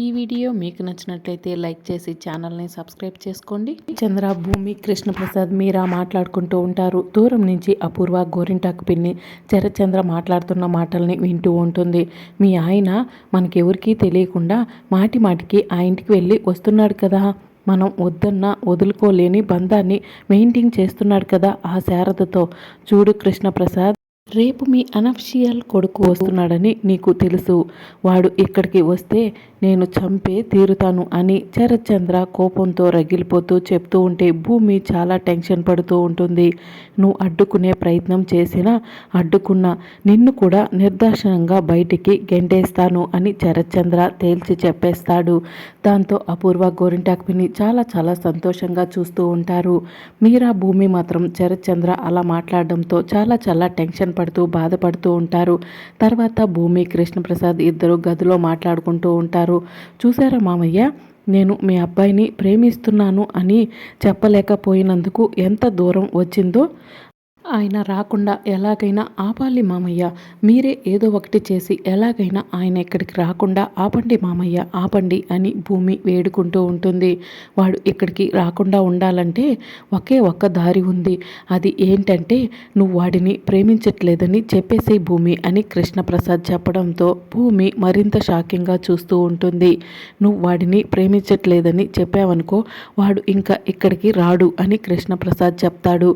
ఈ వీడియో మీకు నచ్చినట్లయితే లైక్ చేసి ఛానల్ని సబ్స్క్రైబ్ చేసుకోండి. చంద్ర భూమి కృష్ణప్రసాద్ మీరా మాట్లాడుకుంటూ ఉంటారు. దూరం నుంచి అపూర్వ గోరింటాకు పిన్ని చరచంద్ర మాట్లాడుతున్న మాటల్ని వింటూ ఉంటుంది. మీ ఆయన మనకెవరికీ తెలియకుండా మాటి మాటికి ఆ ఇంటికి వెళ్ళి వస్తున్నాడు కదా. మనం వద్దన్న వదులుకోలేని బంధాన్ని మెయింటైన్ చేస్తున్నాడు కదా ఆ శారదతో. చూడు కృష్ణప్రసాద్. రేపు మీ అనఫ్షియల్ కొడుకు వస్తున్నాడని నీకు తెలుసు. వాడు ఇక్కడికి వస్తే నేను చంపే తీరుతాను అని చరచంద్ర కోపంతో రగిలిపోతూ చెప్తూ ఉంటే భూమి చాలా టెన్షన్ పడుతూ ఉంటుంది. నువ్వు అడ్డుకునే ప్రయత్నం చేసినా అడ్డుకున్న నిన్ను కూడా నిర్దాక్షణంగా బయటికి గెంటేస్తాను అని చరచంద్ర తేల్చి చెప్పేస్తాడు. దాంతో అపూర్వ గోరింటాక్పిని చాలా చాలా సంతోషంగా చూస్తూ ఉంటారు. మీరా భూమి మాత్రం చరచంద్ర అలా మాట్లాడడంతో చాలా చాలా టెన్షన్ పడుతూ బాధపడుతూ ఉంటారు. తర్వాత భూమి కృష్ణప్రసాద్ ఇద్దరు గదిలో మాట్లాడుకుంటూ ఉంటారు. చూసారా మామయ్య నేను మీ అబ్బాయిని ప్రేమిస్తున్నాను అని చెప్పలేకపోయినందుకు ఎంత దూరం వచ్చిందో ఆయన రాకుండా ఎలాగైనా ఆపాలి మామయ్య. మీరే ఏదో ఒకటి చేసి ఎలాగైనా ఆయన ఇక్కడికి రాకుండా ఆపండి మామయ్య ఆపండి అని భూమి వేడుకుంటూ ఉంటుంది. వాడు ఇక్కడికి రాకుండా ఉండాలంటే ఒకే ఒక్క దారి ఉంది. అది ఏంటంటే నువ్వు వాడిని ప్రేమించట్లేదని చెప్పేసే భూమి అని కృష్ణప్రసాద్ చెప్పడంతో భూమి మరింత షాకింగ్గా చూస్తూ ఉంటుంది. నువ్వు వాడిని ప్రేమించట్లేదని చెప్పావనుకో వాడు ఇంకా ఇక్కడికి రాడు అని కృష్ణప్రసాద్ చెప్తాడు.